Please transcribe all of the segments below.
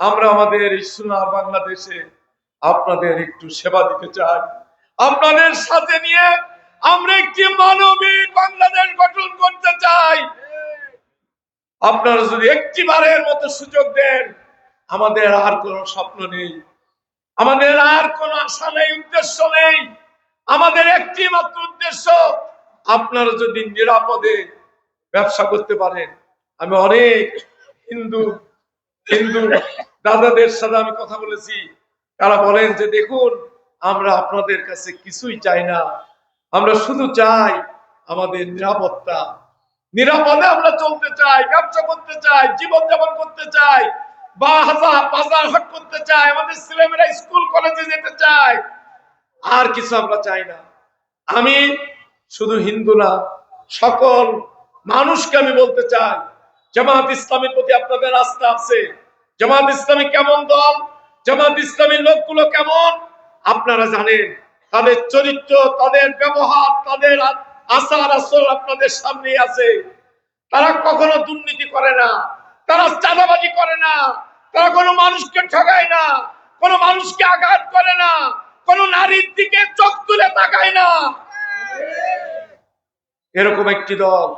আমরা আমাদের সোনার বাংলাদেশে আপনাদের একটু সেবা দিতে চাই। আপনাদের সাথে নিয়ে আমরা একটি মানবিক বাংলাদেশ গঠন করতে চাই। আপনারা যদি একটি বারের মতো সুযোগ দেন, আমাদের আর কোনো স্বপ্ন নেই। আমাদের আর কোনো আশা নেই, উদ্দেশ্য নেই। আমাদের একটি মাত্র উদ্দেশ্য, আপনারা যদি নিরাপদে ব্যবসা করতে পারেন। আমি অনেক হিন্দু হিন্দু দাদাদের সাথে আমি কথা বলেছি। তারা বলেন যে, দেখুন, আমরা আপনাদের কাছে কিছুই চাই না। আমরা শুধু চাই আমাদের নিরাপত্তা। নিরাপদে আমরা চলতে চাই, ব্যবসা করতে চাই জীবন যাপন করতে চাই, বা হাজার, বাজার হাট করতে চাই, আমাদের ছেলেমেয়েরা স্কুল, কলেজে যেতে চায়। আর কিছু আমরা চাই না। আমি শুধু হিন্দু না, সকল মানুষকে আমি বলতে চাই, জামাত ইসলামের প্রতি আপনাদের আস্থা আছে। জামাত ইসলামী কেমন দল? জামাত ইসলামীর লোকগুলো কেমন? আপনারা জানেন, তাদের চরিত্র, তাদের ব্যবহার, তাদের আচার আসর আপনাদের সামনে আছে। তারা কখনো দুর্নীতি করে না, তারা চাঁদাবাজি করে না, তারা কোনো মানুষকে ঠগায় না, কোনো মানুষকে আঘাত করে না, কোনো নারীর দিকে চোখ তুলে তাকায় না। এরকম একটি দল,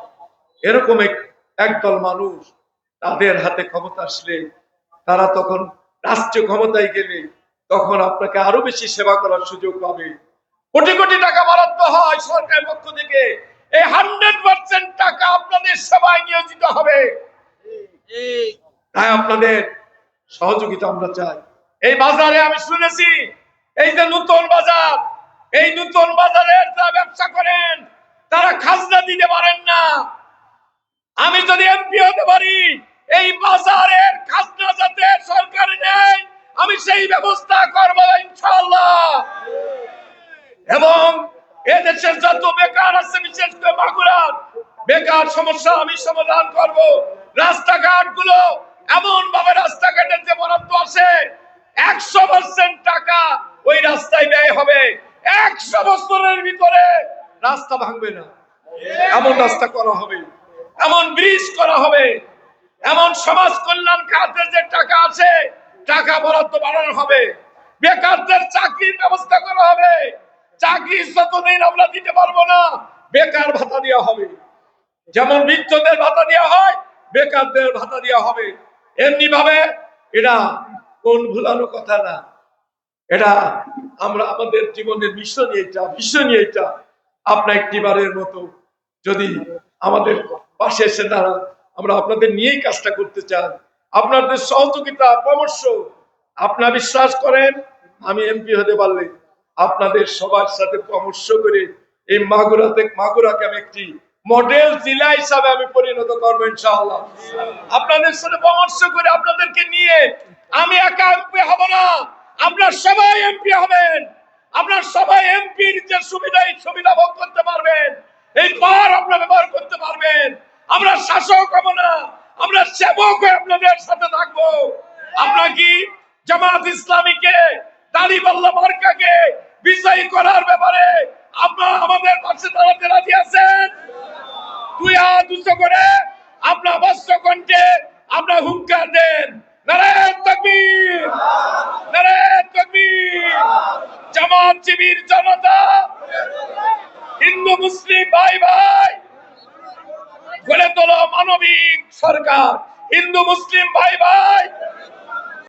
এরকম এক- একদল মানুষ তাদের হাতে ক্ষমতা আসলে তারা তখন রাষ্ট্রীয় ক্ষমতায় গেলে তখন আপনাকে আরও বেশি সেবা করার সুযোগ পাবে। কোটি কোটি টাকা বরাদ্দ হয় সরকারের পক্ষ থেকে। এই হান্ড্রেড পার্সেন্ট টাকা আপনাদের সেবায় নিয়োজিত হবে। তাই আপনাদের সহযোগিতা আমরা চাই। এই বাজারে আমি শুনেছি, এই যে নতুন বাজার, এই নতুন বাজারের যারা ব্যবসা করেন, তারা খাজনা দিতে পারেন না। আমি যদি এমপি হতে পারি এই বাজারের খাজনা যাতে সরকার নেয়, আমি সেই ব্যবস্থা করব ইনশাআল্লাহ। এবং এদেশের যত বেকার আছে, বিশেষ করে বাগুড়ার বেকার সমস্যা আমি সমাধান করব। রাস্তাঘাটগুলো এমন ভাবে রাস্তাঘাটের যে বরাদ্দ আছে একশো পার্সেন্ট টাকা ওই রাস্তায় ব্যয় হবে। একশো বছরের ভিতরে রাস্তা ভাঙবে না। এমন রাস্তা করা হবে, এমন ব্রিজ করা হবে। এমন সমাজ কল্যাণ খাতের যে টাকা আছে, টাকা বরাদ্দ বাড়ানো হবে। বেকারদের চাকরির ব্যবস্থা করা হবে। চাকরি যতদিন আমরা দিতে পারব না, বেকার ভাতা দেওয়া হবে। যেমন বৃদ্ধদের ভাতা দেওয়া হয়, বেকারদের ভাতা দেওয়া হবে। এমনি ভাবে এটা কোন ভুলানো কথা না। এটা আমরা আমাদের জীবনের মিশন এইটা মিশন এইটা। আপনার একটিবারের মতো যদি আমাদের পাশে এসে দাঁড়ান আমরা আপনাদের নিয়েই কাজটা করতে চাই। আপনাদের সহযোগিতা, পরামর্শ, আপনারা বিশ্বাস করেন, আমি এমপি হতে পারলে আপনাদের সবার সাথে পরামর্শ করে এই মাগুরাতে মাগুরাকে আমি একটি মডেল জেলা হিসাবে আমি পরিণত করব ইনশাআল্লাহ। আপনাদের সাথে পরামর্শ করে আপনাদেরকে নিয়ে আমি একা এমপি হব না। আপনার সবাই এমপি হবেন। আপনার সবাই এমপির যে সুবিধা, এই সুবিধা ভোগ করতে পারবেন এই পার আপনারা ব্যবহার করতে পারবেন আমরা শাসক হব না। আমরা সেবক হয়ে আপনাদের সাথে থাকব। কি জামাত ইসলামীকে মার্কাকে বিজয়ী করার ব্যাপারে আপনারা আমাদের পাশে দাঁড়াতে রাজি আছেন? করে আপনার বস্ত্র কণ্ঠে আপনার হুঙ্কার দেন। নারায়ণ তকবীর! নারায়ণ তকবীর! জামাত জনতা, হিন্দু, মুসলিম, ভাই ভাই গড়ে তোলো মানবিক সরকার। হিন্দু মুসলিম ভাই ভাই।